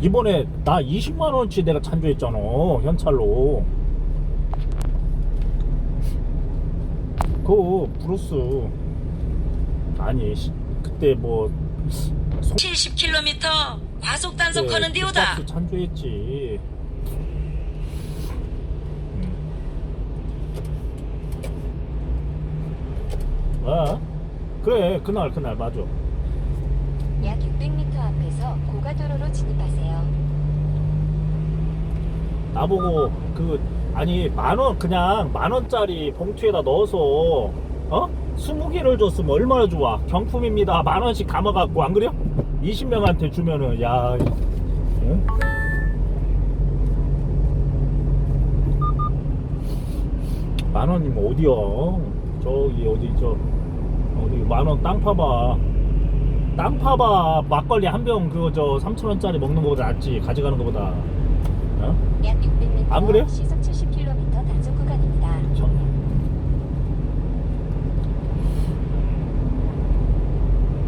이번에 나 20만 원치 내가 찬조했잖아 현찰로. 그 브루스. 아니 시- 그때 뭐 70km 과속 단속하는 그때 디오다. 박스 찬조했지. 음. 아 그래 그날 그날 맞아 약 600m 앞에서 고가도로로 진입하세요. 나보고 그 아니 만원 그냥 만 원짜리 봉투에다 넣어서 어? 20개를 줬으면 얼마나 좋아 경품입니다 만 원씩 감아갖고 안 그래요? 20명한테 주면은 야 이- 응? 만 원이면 어디야 저기 어디 저 어디 만원 땅 파봐 땅 파봐 막걸리 한 병 그거 저 3천 원짜리 먹는 거보다 낫지 가져가는 거보다 어? 약 600m 안 그래요? 시속 70km 단속 구간입니다. 저-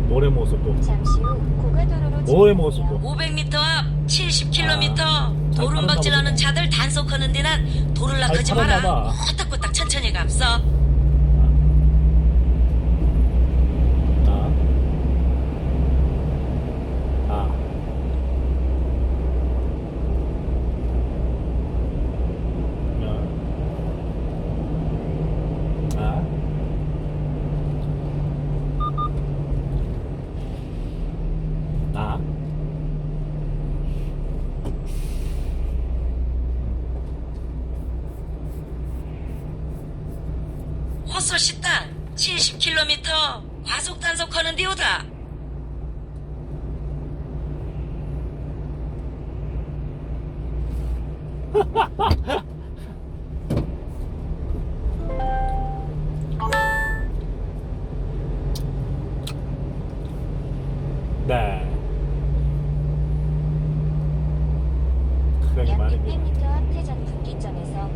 노래 모습도 잠시 후 고가도로로. 먹었어, 또? 500m 앞 70km 아, 잘 도른박질하는 팔았나 차들 단속하는 데는 도를 잘 팔았나 마라. 봐. 꼬딱꼬딱 천천히 갑서. 아. 아. 아. 아. 아. 호소 식당 70km 과속 단속하는 디오다. 네. 그러게 약 말입니다. 600m 앞 회전 분기점에서